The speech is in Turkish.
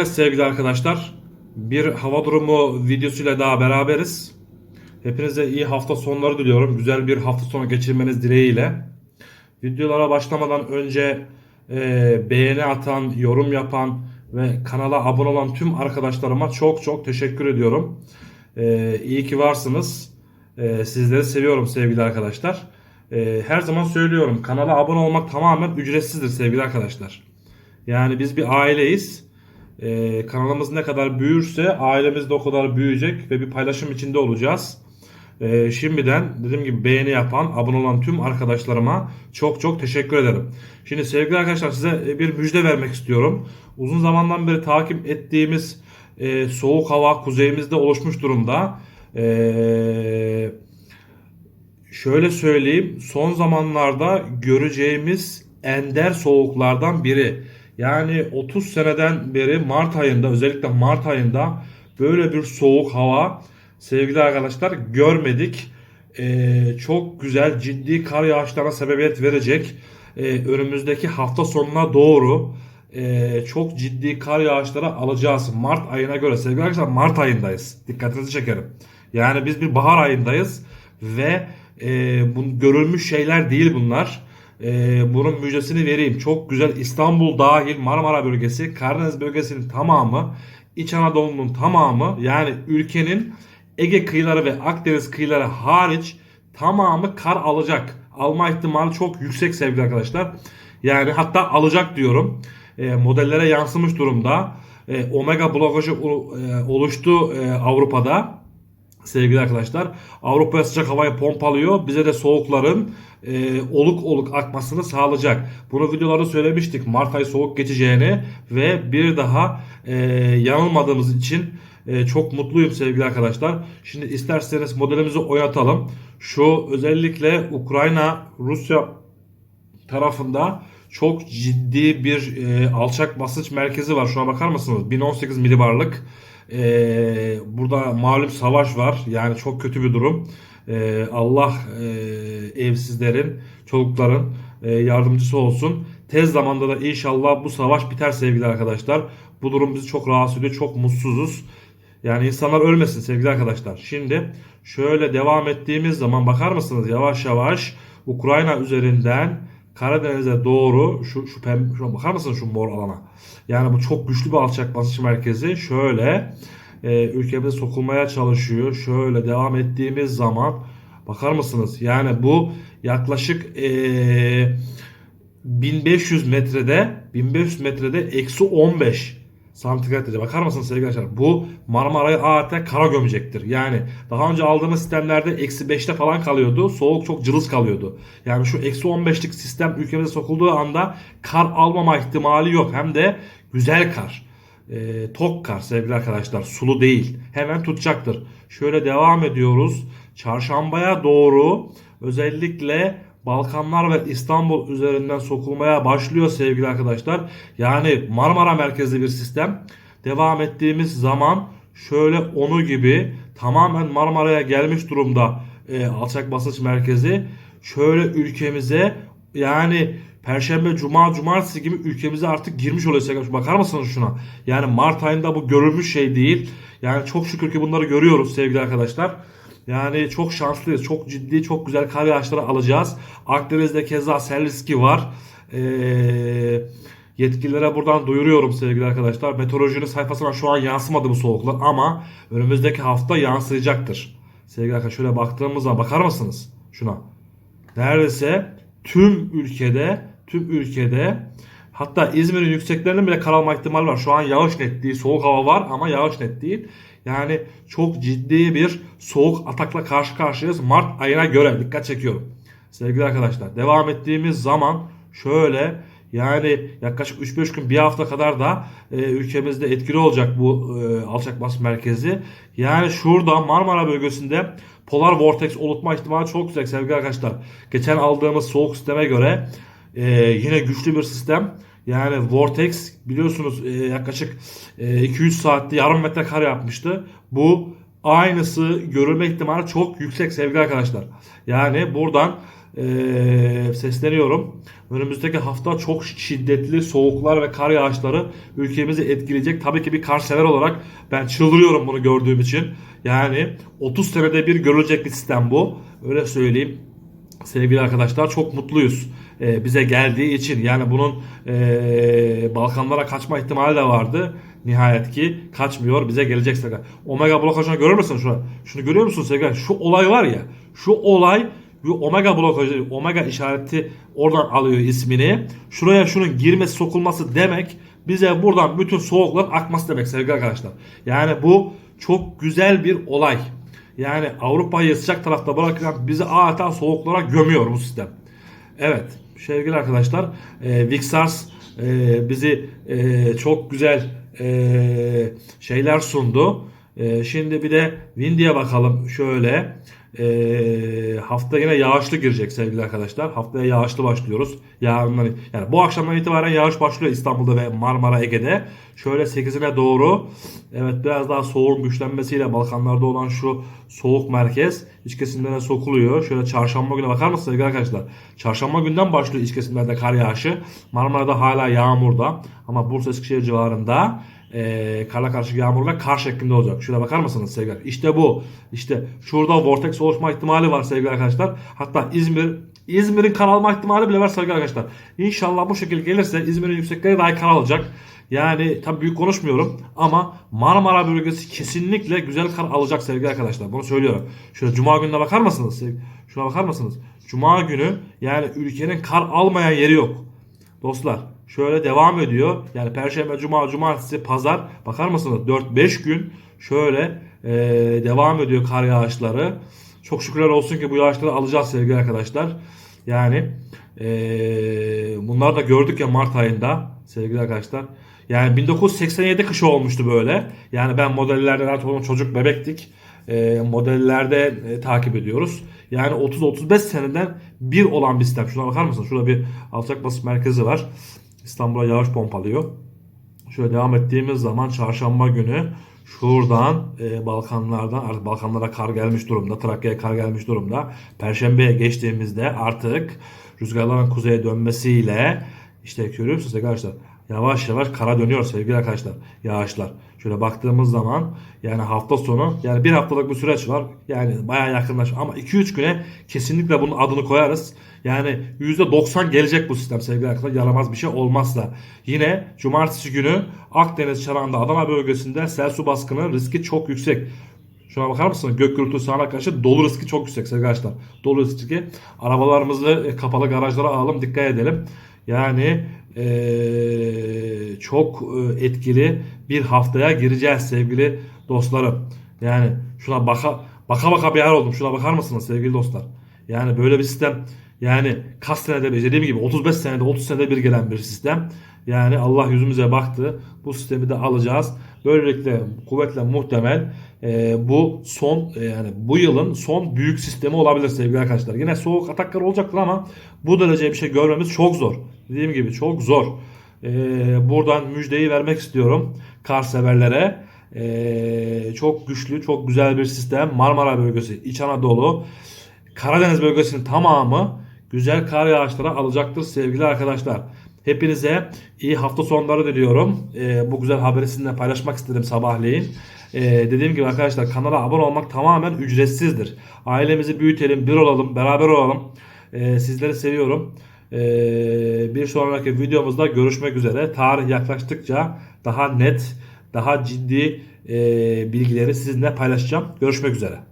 Evet sevgili arkadaşlar, bir hava durumu videosuyla daha beraberiz. Hepinize iyi hafta sonları diliyorum. Güzel bir hafta sonu geçirmeniz dileğiyle. Videolara başlamadan önce e, beğeni atan, yorum yapan ve kanala abone olan tüm arkadaşlarıma çok çok teşekkür ediyorum. E, iyi ki varsınız. E, sizleri seviyorum sevgili arkadaşlar. E, her zaman söylüyorum kanala abone olmak tamamen ücretsizdir sevgili arkadaşlar. Yani biz bir aileyiz. Ee, kanalımız ne kadar büyürse ailemiz de o kadar büyüyecek ve bir paylaşım içinde olacağız. Ee, şimdiden dediğim gibi beğeni yapan, abone olan tüm arkadaşlarıma çok çok teşekkür ederim. Şimdi sevgili arkadaşlar size bir müjde vermek istiyorum. Uzun zamandan beri takip ettiğimiz e, soğuk hava kuzeyimizde oluşmuş durumda. Eee şöyle söyleyeyim son zamanlarda göreceğimiz ender soğuklardan biri. Yani 30 seneden beri Mart ayında özellikle Mart ayında böyle bir soğuk hava sevgili arkadaşlar görmedik. Ee, çok güzel ciddi kar yağışlarına sebebiyet verecek. Ee, önümüzdeki hafta sonuna doğru e, çok ciddi kar yağışları alacağız. Mart ayına göre sevgili arkadaşlar Mart ayındayız. Dikkatinizi çekerim. Yani biz bir bahar ayındayız ve e, bu görülmüş şeyler değil bunlar. E, bunun müjdesini vereyim. Çok güzel İstanbul dahil Marmara bölgesi, Karadeniz bölgesinin tamamı, İç Anadolu'nun tamamı yani ülkenin Ege kıyıları ve Akdeniz kıyıları hariç tamamı kar alacak. Alma ihtimali çok yüksek sevgili arkadaşlar. Yani hatta alacak diyorum. E, modellere yansımış durumda. E, Omega blokajı e, oluştu e, Avrupa'da sevgili arkadaşlar. Avrupa'ya sıcak havayı pompalıyor. Bize de soğukların e, oluk oluk akmasını sağlayacak. Bunu videolarda söylemiştik. Mart ayı soğuk geçeceğini ve bir daha e, yanılmadığımız için e, çok mutluyum sevgili arkadaşlar. Şimdi isterseniz modelimizi oynatalım. Şu özellikle Ukrayna, Rusya tarafında çok ciddi bir e, alçak basınç merkezi var. Şuna bakar mısınız? 1018 milibarlık. E, burada malum savaş var. Yani çok kötü bir durum. E, Allah e, evsizlerin, çocukların e, yardımcısı olsun. Tez zamanda da inşallah bu savaş biter sevgili arkadaşlar. Bu durum bizi çok rahatsız ediyor. Çok mutsuzuz. Yani insanlar ölmesin sevgili arkadaşlar. Şimdi şöyle devam ettiğimiz zaman bakar mısınız yavaş yavaş Ukrayna üzerinden Karadeniz'e doğru şu şu pembe şuna bakar mısınız şu mor alana? Yani bu çok güçlü bir alçak basınç merkezi. Şöyle e, ülkemize sokulmaya çalışıyor. Şöyle devam ettiğimiz zaman bakar mısınız? Yani bu yaklaşık e, 1500 metrede 1500 metrede eksi 15 santigrat derece. Bakar mısınız sevgili arkadaşlar? Bu Marmara'yı adeta kara gömecektir. Yani daha önce aldığımız sistemlerde eksi 5'te falan kalıyordu. Soğuk çok cılız kalıyordu. Yani şu eksi 15'lik sistem ülkemize sokulduğu anda kar almama ihtimali yok. Hem de güzel kar. E, tok kar sevgili arkadaşlar. Sulu değil. Hemen tutacaktır. Şöyle devam ediyoruz. Çarşambaya doğru özellikle Balkanlar ve İstanbul üzerinden sokulmaya başlıyor sevgili arkadaşlar. Yani Marmara merkezli bir sistem. Devam ettiğimiz zaman şöyle onu gibi tamamen Marmara'ya gelmiş durumda e, alçak basınç merkezi. Şöyle ülkemize yani Perşembe, Cuma, Cumartesi gibi ülkemize artık girmiş oluyor. Bakar mısınız şuna? Yani Mart ayında bu görülmüş şey değil. Yani çok şükür ki bunları görüyoruz sevgili arkadaşlar. Yani çok şanslıyız. Çok ciddi, çok güzel kar yağışları alacağız. Akdeniz'de keza sel riski var. Ee, yetkililere buradan duyuruyorum sevgili arkadaşlar. Meteorolojinin sayfasına şu an yansımadı bu soğuklar ama önümüzdeki hafta yansıyacaktır. Sevgili arkadaşlar şöyle baktığımız bakar mısınız? Şuna. Neredeyse tüm ülkede tüm ülkede hatta İzmir'in yükseklerinin bile kar alma ihtimali var. Şu an yağış net değil. Soğuk hava var ama yağış net değil. Yani çok ciddi bir soğuk atakla karşı karşıyayız Mart ayına göre dikkat çekiyorum. Sevgili arkadaşlar devam ettiğimiz zaman şöyle yani yaklaşık 3-5 gün bir hafta kadar da e, ülkemizde etkili olacak bu e, alçak bas merkezi. Yani şurada Marmara bölgesinde polar vortex olutma ihtimali çok yüksek sevgili arkadaşlar. Geçen aldığımız soğuk sisteme göre e, yine güçlü bir sistem. Yani Vortex biliyorsunuz e, yaklaşık e, 200 saatte yarım metre kar yapmıştı. Bu aynısı görülme ihtimali çok yüksek sevgili arkadaşlar. Yani buradan e, sesleniyorum. Önümüzdeki hafta çok şiddetli soğuklar ve kar yağışları ülkemizi etkileyecek. Tabii ki bir kar sever olarak ben çıldırıyorum bunu gördüğüm için. Yani 30 senede bir görülecek bir sistem bu. Öyle söyleyeyim. Sevgili arkadaşlar çok mutluyuz e, bize geldiği için. Yani bunun e, Balkanlara kaçma ihtimali de vardı. Nihayet ki kaçmıyor bize gelecek sevgili. Omega blokajını görür müsün şunu? Şunu görüyor musun sevgili? Şu olay var ya. Şu olay bu omega blokajı, omega işareti oradan alıyor ismini. Şuraya şunun girmesi, sokulması demek bize buradan bütün soğukların akması demek sevgili arkadaşlar. Yani bu çok güzel bir olay. Yani Avrupa'yı sıcak tarafta bırakırken bizi adeta soğuklara gömüyor bu sistem. Evet sevgili arkadaşlar e, Vixars e, bizi e, çok güzel e, şeyler sundu. E, şimdi bir de Windy'ye bakalım şöyle. E, hafta yine yağışlı girecek sevgili arkadaşlar. Haftaya yağışlı başlıyoruz. Yarından yani bu akşamdan itibaren yağış başlıyor İstanbul'da ve Marmara Ege'de. Şöyle 8'ine doğru evet biraz daha soğuk güçlenmesiyle Balkanlarda olan şu soğuk merkez iç kesimlere sokuluyor. Şöyle çarşamba günü bakar mısınız sevgili arkadaşlar? Çarşamba günden başlıyor iç kesimlerde kar yağışı. Marmara'da hala yağmurda ama Bursa Eskişehir civarında e, karla karşı yağmurla kar şeklinde olacak. Şuraya bakar mısınız sevgili arkadaşlar? İşte bu. İşte şurada vortex oluşma ihtimali var sevgili arkadaşlar. Hatta İzmir İzmir'in kar alma ihtimali bile var sevgili arkadaşlar. İnşallah bu şekilde gelirse İzmir'in yüksekleri dahi kar alacak. Yani tabii büyük konuşmuyorum ama Marmara bölgesi kesinlikle güzel kar alacak sevgili arkadaşlar. Bunu söylüyorum. Şöyle cuma gününe bakar mısınız? Şuna bakar mısınız? Cuma günü yani ülkenin kar almayan yeri yok. Dostlar şöyle devam ediyor. Yani perşembe, cuma, cumartesi, pazar bakar mısınız? 4-5 gün şöyle e, devam ediyor kar yağışları. Çok şükürler olsun ki bu yağışları alacağız sevgili arkadaşlar. Yani e, bunları da gördük ya Mart ayında sevgili arkadaşlar. Yani 1987 kışı olmuştu böyle. Yani ben modellerde artık çocuk bebektik. E, modellerde e, takip ediyoruz. Yani 30-35 seneden bir olan bir sistem. Şuna bakar mısın? Şurada bir alçak basınç merkezi var. İstanbul'a yağış pompalıyor. Şöyle devam ettiğimiz zaman çarşamba günü şuradan e, Balkanlardan artık Balkanlara kar gelmiş durumda. Trakya'ya kar gelmiş durumda. Perşembeye geçtiğimizde artık rüzgarların kuzeye dönmesiyle işte görüyor musunuz arkadaşlar? Yavaş yavaş kara dönüyor sevgili arkadaşlar yağışlar. Şöyle baktığımız zaman yani hafta sonu yani bir haftalık bir süreç var. Yani bayağı yakınlaş ama 2-3 güne kesinlikle bunun adını koyarız. Yani %90 gelecek bu sistem sevgili arkadaşlar yaramaz bir şey olmazsa. Yine cumartesi günü Akdeniz çanağında Adana bölgesinde sel su baskını riski çok yüksek. Şuna bakar mısınız? Gök gürültüsü sağana karşı dolu riski çok yüksek sevgili arkadaşlar. Dolu riski. Arabalarımızı e, kapalı garajlara alalım dikkat edelim. Yani ee, çok e, etkili bir haftaya gireceğiz sevgili dostlarım. Yani şuna baka baka baka bir yer oldum. Şuna bakar mısınız sevgili dostlar? Yani böyle bir sistem yani kaç senede bir dediğim gibi 35 senede 30 senede bir gelen bir sistem. Yani Allah yüzümüze baktı. Bu sistemi de alacağız. Böylelikle kuvvetle muhtemel e, bu son e, yani bu yılın son büyük sistemi olabilir sevgili arkadaşlar. Yine soğuk ataklar olacaktır ama bu derece bir şey görmemiz çok zor. Dediğim gibi çok zor. E, buradan müjdeyi vermek istiyorum kar severlere. E, çok güçlü, çok güzel bir sistem. Marmara bölgesi, İç Anadolu, Karadeniz bölgesinin tamamı güzel kar yağışları alacaktır sevgili arkadaşlar. Hepinize iyi hafta sonları diliyorum. Ee, bu güzel haberi sizinle paylaşmak istedim sabahleyin. Ee, dediğim gibi arkadaşlar kanala abone olmak tamamen ücretsizdir. Ailemizi büyütelim, bir olalım, beraber olalım. Ee, sizleri seviyorum. Ee, bir sonraki videomuzda görüşmek üzere. Tarih yaklaştıkça daha net, daha ciddi e, bilgileri sizinle paylaşacağım. Görüşmek üzere.